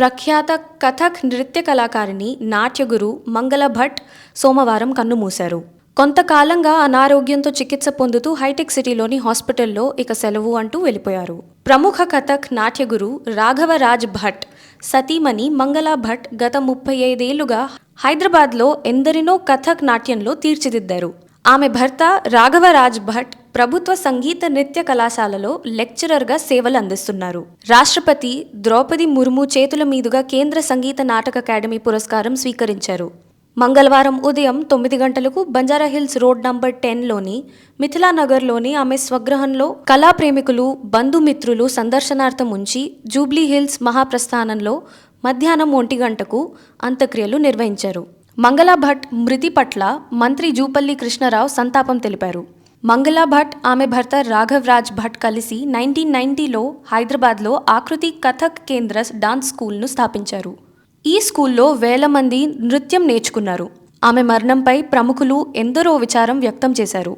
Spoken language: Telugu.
ప్రఖ్యాత కథక్ నృత్య కళాకారిణి నాట్యగురు మంగళ భట్ సోమవారం కన్నుమూశారు. కొంతకాలంగా అనారోగ్యంతో చికిత్స పొందుతూ హైటెక్ సిటీలోని హాస్పిటల్లో ఇక సెలవు అంటూ వెళ్ళిపోయారు. ప్రముఖ కథక్ నాట్యగురు రాఘవరాజ్ భట్ సతీమణి మంగళ భట్ గత ముప్పై ఐదేళ్ళుగా హైదరాబాద్లో ఎందరినో కథక్ నాట్యంలో తీర్చిదిద్దారు. ఆమె భర్త రాఘవరాజ్ భట్ ప్రభుత్వ సంగీత నృత్య కళాశాలలో లెక్చరర్గా సేవలు అందిస్తున్నారు. రాష్ట్రపతి ద్రౌపది ముర్ము చేతుల మీదుగా కేంద్ర సంగీత నాటక అకాడమీ పురస్కారం స్వీకరించారు. మంగళవారం ఉదయం తొమ్మిది గంటలకు బంజారాహిల్స్ రోడ్ నంబర్ టెన్లోని మిథిలానగర్లోని ఆమె స్వగ్రహంలో కళా ప్రేమికులు బంధుమిత్రులు సందర్శనార్థం ఉంచి జూబ్లీ హిల్స్ మహాప్రస్థానంలో మధ్యాహ్నం ఒంటి గంటకు అంత్యక్రియలు నిర్వహించారు. మంగళ భట్ మృతి పట్ల మంత్రి జూపల్లి కృష్ణరావు సంతాపం తెలిపారు. మంగళా భట్ ఆమె భర్త రాఘవ్ రాజ్ భట్ కలిసి నైన్టీన్ నైన్టీలో హైదరాబాద్లో ఆకృతి కథక్ కేంద్ర డాన్స్ స్కూల్ను స్థాపించారు. ఈ స్కూల్లో వేల మంది నృత్యం నేర్చుకున్నారు. ఆమె మరణంపై ప్రముఖులు ఎందరో విచారం వ్యక్తం చేశారు.